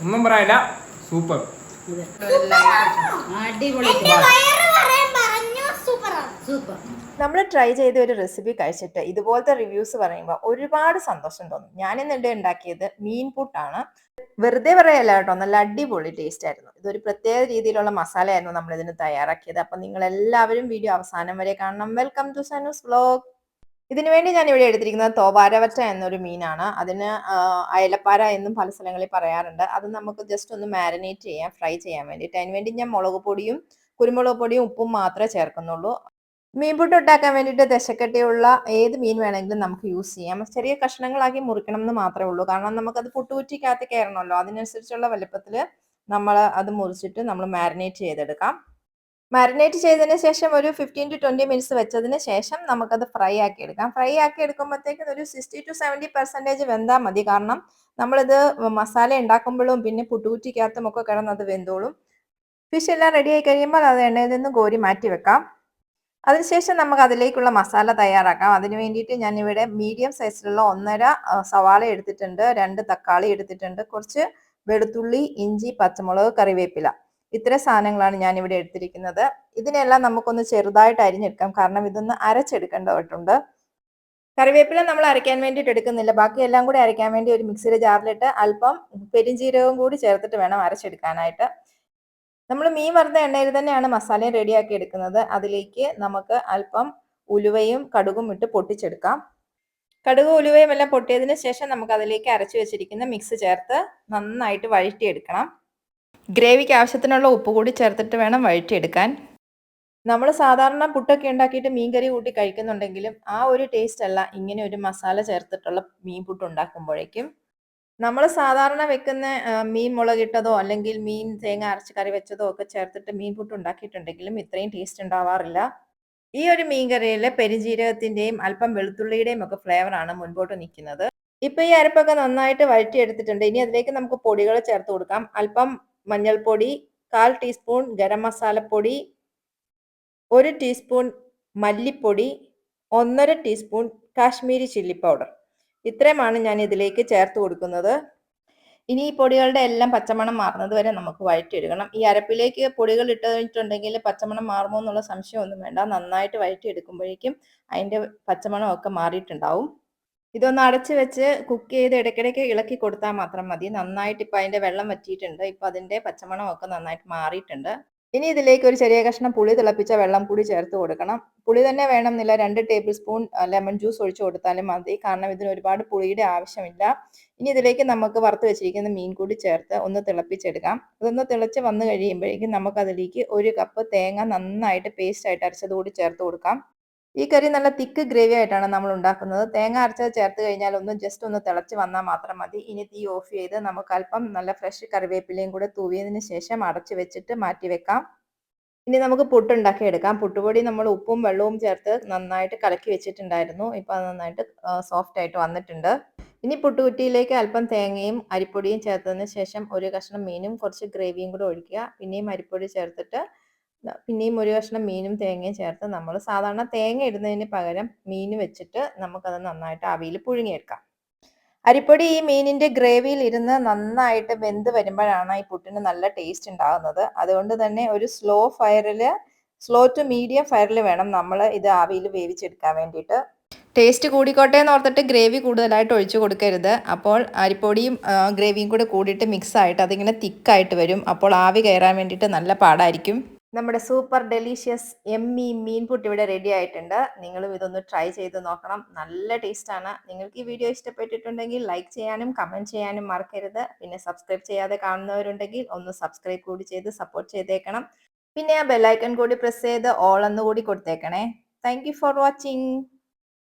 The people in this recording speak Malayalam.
ഒന്നും പറയാനില്ല. സൂപ്പർ. അടിപൊളി. വയറ് പറയാൻ പറഞ്ഞു സൂപ്പറാണ്. സൂപ്പർ. നമ്മൾ ട്രൈ ചെയ്ത ഒരു റെസിപ്പി കഴിച്ചിട്ട് ഇതുപോലത്തെ റിവ്യൂസ് പറയുമ്പോൾ ഒരുപാട് സന്തോഷം തോന്നും. ഞാൻ ഇന്നിടെ ഉണ്ടാക്കിയത് മീൻ പുട്ടാണ്. വെറുതെ പറയല്ല കേട്ടോ നല്ല അടിപൊളി ടേസ്റ്റ് ആയിരുന്നു. ഇതൊരു പ്രത്യേക രീതിയിലുള്ള മസാലയായിരുന്നു നമ്മൾ ഇതിന് തയ്യാറാക്കിയത്. അപ്പൊ നിങ്ങൾ എല്ലാവരും വീഡിയോ അവസാനം വരെ കാണണം. വെൽക്കം ടു സനൂസ് വ്ലോഗ് ഇതിനു വേണ്ടി ഞാൻ ഇവിടെ എടുത്തിരിക്കുന്നത് തോവാരവറ്റ എന്നൊരു മീനാണ്. അതിന് അയലപ്പാര എന്നും പല സ്ഥലങ്ങളിൽ പറയാറുണ്ട്. അത് നമുക്ക് ജസ്റ്റ് ഒന്ന് മാരിനേറ്റ് ചെയ്യാം ഫ്രൈ ചെയ്യാൻ വേണ്ടിയിട്ട്. അതിന് വേണ്ടി ഞാൻ മുളക് പൊടിയും കുരുമുളക് പൊടിയും ഉപ്പും മാത്രമേ ചേർക്കുന്നുള്ളൂ. മീൻപുട്ട് ഉണ്ടാക്കാൻ വേണ്ടിയിട്ട് ദശക്കട്ടിയുള്ള ഏത് മീൻ വേണമെങ്കിലും നമുക്ക് യൂസ് ചെയ്യാം. ചെറിയ കഷ്ണങ്ങളാക്കി മുറിക്കണം എന്ന് മാത്രമേ ഉള്ളൂ. കാരണം നമുക്കത് പുട്ടുകുറ്റിക്കകത്ത് കയറണമല്ലോ. അതിനനുസരിച്ചുള്ള വലുപ്പത്തിൽ നമ്മൾ അത് മുറിച്ചിട്ട് നമ്മൾ മാരിനേറ്റ് ചെയ്തെടുക്കാം. മാരിനേറ്റ് ചെയ്തതിന് ശേഷം ഒരു ഫിഫ്റ്റീൻ ടു ട്വന്റി മിനിറ്റ്സ് വെച്ചതിന് ശേഷം നമുക്കത് ഫ്രൈ ആക്കി എടുക്കാം. ഫ്രൈ ആക്കി എടുക്കുമ്പോഴത്തേക്കും ഒരു സിക്സ്റ്റി ടു സെവന്റി പെർസെന്റേജ് വെന്താൽ മതി. കാരണം നമ്മളിത് മസാല ഉണ്ടാക്കുമ്പോഴും പിന്നെ പുട്ടുകുറ്റിക്കകത്തും ഒക്കെ കിടന്നത് വെന്തോളും. ഫിഷ് എല്ലാം റെഡി ആയി കഴിയുമ്പോൾ അത് എണ്ണയിൽ നിന്ന് കോരി മാറ്റി വെക്കാം. അതിനുശേഷം നമുക്ക് അതിലേക്കുള്ള മസാല തയ്യാറാക്കാം. അതിന് വേണ്ടിയിട്ട് ഞാനിവിടെ മീഡിയം സൈസിലുള്ള ഒന്നര സവാള എടുത്തിട്ടുണ്ട്. രണ്ട് തക്കാളി എടുത്തിട്ടുണ്ട്. കുറച്ച് വെളുത്തുള്ളി ഇഞ്ചി പച്ചമുളക് കറിവേപ്പില. ഇത്ര സാധനങ്ങളാണ് ഞാൻ ഇവിടെ എടുത്തിരിക്കുന്നത്. ഇതിനെല്ലാം നമുക്കൊന്ന് ചെറുതായിട്ട് അരിഞ്ഞെടുക്കാം. കാരണം ഇതൊന്ന് അരച്ചെടുക്കേണ്ടതായിട്ടുണ്ട്. കറിവേപ്പില നമ്മൾ അരയ്ക്കാൻ വേണ്ടിയിട്ട് എടുക്കുന്നില്ല. ബാക്കി എല്ലാം കൂടി അരയ്ക്കാൻ വേണ്ടി ഒരു മിക്സിയുടെ ജാറിലിട്ട് അല്പം പെരിഞ്ജീരകവും കൂടി ചേർത്തിട്ട് വേണം അരച്ചെടുക്കാനായിട്ട്. നമ്മൾ മീൻ വറുത്ത എണ്ണയിൽ തന്നെയാണ് മസാലയും റെഡിയാക്കി എടുക്കുന്നത്. അതിലേക്ക് നമുക്ക് അല്പം ഉലുവയും കടുകും ഇട്ട് പൊട്ടിച്ചെടുക്കാം. കടുക് ഉലുവയും എല്ലാം പൊട്ടിയതിന് ശേഷം നമുക്ക് അതിലേക്ക് അരച്ചു വെച്ചിരിക്കുന്ന മിക്സ് ചേർത്ത് നന്നായിട്ട് വഴറ്റിയെടുക്കണം. ഗ്രേവിക്ക് ആവശ്യത്തിനുള്ള ഉപ്പ് കൂടി ചേർത്തിട്ട് വേണം വഴറ്റിയെടുക്കാൻ. നമ്മൾ സാധാരണ പുട്ടൊക്കെ ഉണ്ടാക്കിയിട്ട് മീൻകറി കൂട്ടി കഴിക്കുന്നുണ്ടെങ്കിലും ആ ഒരു ടേസ്റ്റ് അല്ല ഇങ്ങനെ ഒരു മസാല ചേർത്തിട്ടുള്ള മീൻ പുട്ട് ഉണ്ടാക്കുമ്പോഴേക്കും. നമ്മൾ സാധാരണ വെക്കുന്ന മീൻ മുളകിട്ടതോ അല്ലെങ്കിൽ മീൻ തേങ്ങ അരച്ച് കറി വെച്ചതോ ഒക്കെ ചേർത്തിട്ട് മീൻ പുട്ട് ഉണ്ടാക്കിയിട്ടുണ്ടെങ്കിലും ഇത്രയും ടേസ്റ്റ് ഉണ്ടാവാറില്ല. ഈ ഒരു മീൻകറിയിൽ കറിയിൽ പെരുംജീരകത്തിന്റെയും അല്പം വെളുത്തുള്ളിയുടെയും ഒക്കെ ഫ്ലേവർ ആണ് മുൻപോട്ട് നിൽക്കുന്നത്. ഇപ്പം ഈ അരപ്പൊക്കെ നന്നായിട്ട് വഴറ്റിയെടുത്തിട്ടുണ്ട്. ഇനി അതിലേക്ക് നമുക്ക് പൊടികൾ ചേർത്ത് കൊടുക്കാം. അല്പം മഞ്ഞൾപ്പൊടി കാൽ ടീസ്പൂൺ ഗരം മസാലപ്പൊടി ഒരു ടീസ്പൂൺ മല്ലിപ്പൊടി ഒന്നര ടീസ്പൂൺ കാശ്മീരി ചില്ലി പൗഡർ. ഇത്രയുമാണ് ഞാൻ ഇതിലേക്ക് ചേർത്ത് കൊടുക്കുന്നത്. ഇനി ഈ പൊടികളുടെ എല്ലാം പച്ചമണം മാറുന്നത് വരെ നമുക്ക് വഴറ്റിയെടുക്കണം. ഈ അരപ്പിലേക്ക് പൊടികൾ ഇട്ടിട്ടുണ്ടെങ്കിൽ പച്ചമണം മാറുമോ എന്നുള്ള സംശയമൊന്നും വേണ്ട. നന്നായിട്ട് വഴറ്റിയെടുക്കുമ്പോഴേക്കും അതിന്റെ പച്ചമണമൊക്കെ മാറിയിട്ടുണ്ടാവും. ഇതൊന്ന് അടച്ച് വെച്ച് കുക്ക് ചെയ്ത് ഇടയ്ക്കിടയ്ക്ക് ഇളക്കി കൊടുത്താൽ മാത്രം മതി. നന്നായിട്ട് ഇപ്പം അതിന്റെ വെള്ളം വറ്റിയിട്ടുണ്ട്. ഇപ്പം അതിന്റെ പച്ചമണമൊക്കെ നന്നായിട്ട് മാറിയിട്ടുണ്ട്. ഇനി ഇതിലേക്ക് ഒരു ചെറിയ കഷ്ണം പുളി തിളപ്പിച്ച വെള്ളം കൂടി ചേർത്ത് കൊടുക്കണം. പുളി തന്നെ വേണമെന്നില്ല. രണ്ട് ടേബിൾ സ്പൂൺ ലെമൺ ജ്യൂസ് ഒഴിച്ചു കൊടുത്താലും മതി. കാരണം ഇതിന് ഒരുപാട് പുളിയുടെ ആവശ്യമില്ല. ഇനി ഇതിലേക്ക് നമുക്ക് വറുത്ത് വെച്ചിരിക്കുന്ന മീൻ കൂടി ചേർത്ത് ഒന്ന് തിളപ്പിച്ചെടുക്കാം. അതൊന്ന് തിളച്ച് വന്നു കഴിയുമ്പോഴേക്കും നമുക്ക് അതിലേക്ക് ഒരു കപ്പ് തേങ്ങ നന്നായിട്ട് പേസ്റ്റ് ആയിട്ട് അരച്ചത് കൂടി ചേർത്ത് കൊടുക്കാം. ഈ കറി നല്ല തിക്ക് ഗ്രേവി ആയിട്ടാണ് നമ്മൾ ഉണ്ടാക്കുന്നത്. തേങ്ങ അരച്ചത് ചേർത്ത് കഴിഞ്ഞാൽ ഒന്ന് ജസ്റ്റ് ഒന്ന് തിളച്ച് വന്നാൽ മാത്രം മതി. ഇനി തീ ഓഫ് ചെയ്ത് നമുക്ക് അല്പം നല്ല ഫ്രഷ് കറിവേപ്പിലയും കൂടെ തൂവിയതിന് ശേഷം അടച്ചു വെച്ചിട്ട് മാറ്റി വെക്കാം. ഇനി നമുക്ക് പുട്ടുണ്ടാക്കി എടുക്കാം. പുട്ടുപൊടി നമ്മൾ ഉപ്പും വെള്ളവും ചേർത്ത് നന്നായിട്ട് കലക്കി വെച്ചിട്ടുണ്ടായിരുന്നു. ഇപ്പൊ അത് നന്നായിട്ട് സോഫ്റ്റ് ആയിട്ട് വന്നിട്ടുണ്ട്. ഇനി പുട്ടുകുറ്റിയിലേക്ക് അല്പം തേങ്ങയും അരിപ്പൊടിയും ചേർത്തതിന് ശേഷം ഒരു കഷ്ണം മീനും കുറച്ച് ഗ്രേവിയും കൂടെ ഒഴിക്കുക. പിന്നെയും അരിപ്പൊടി ചേർത്തിട്ട് പിന്നെയും ഒരു കഷ്ണം മീനും തേങ്ങയും ചേർത്ത് നമ്മൾ സാധാരണ തേങ്ങ ഇടുന്നതിന് പകരം മീൻ വെച്ചിട്ട് നമുക്കത് നന്നായിട്ട് ആവിയിൽ പുഴുങ്ങിയെടുക്കാം. അരിപ്പൊടി ഈ മീനിന്റെ ഗ്രേവിയിൽ ഇരുന്ന് നന്നായിട്ട് വെന്ത് വരുമ്പോഴാണ് ഈ പുട്ടിന് നല്ല ടേസ്റ്റ് ഉണ്ടാകുന്നത്. അതുകൊണ്ട് തന്നെ ഒരു സ്ലോ ഫയറിൽ സ്ലോ ടു മീഡിയം ഫയറിൽ വേണം നമ്മൾ ഇത് ആവിയിൽ വേവിച്ചെടുക്കാൻ വേണ്ടിയിട്ട്. ടേസ്റ്റ് കൂടിക്കോട്ടെ എന്ന് ഓർത്തിട്ട് ഗ്രേവി കൂടുതലായിട്ട് ഒഴിച്ചു കൊടുക്കരുത്. അപ്പോൾ അരിപ്പൊടിയും ഗ്രേവിയും കൂടെ കൂടിയിട്ട് മിക്സ് ആയിട്ട് അതിങ്ങനെ തിക്കായിട്ട് വരും. അപ്പോൾ ആവി കയറാൻ വേണ്ടിയിട്ട് നല്ല പാടായിരിക്കും. നമ്മുടെ സൂപ്പർ ഡെലീഷ്യസ് എമ്മി മീൻപുട്ട് ഇവിടെ റെഡി ആയിട്ടുണ്ട്. നിങ്ങളും ഇതൊന്ന് ട്രൈ ചെയ്ത് നോക്കണം. നല്ല ടേസ്റ്റാണ് നിങ്ങൾക്ക് ഈ വീഡിയോ ഇഷ്ടപ്പെട്ടിട്ടുണ്ടെങ്കിൽ ലൈക്ക് ചെയ്യാനും കമന്റ് ചെയ്യാനും മറക്കരുത്. പിന്നെ സബ്സ്ക്രൈബ് ചെയ്യാതെ കാണുന്നവരുണ്ടെങ്കിൽ ഒന്ന് സബ്സ്ക്രൈബ് കൂടി ചെയ്ത് സപ്പോർട്ട് ചെയ്തേക്കണം. പിന്നെ ആ ബെല്ലൈക്കൺ കൂടി പ്രസ് ചെയ്ത് ഓൾ എന്ന് കൂടി കൊടുത്തേക്കണേ. Thank for watching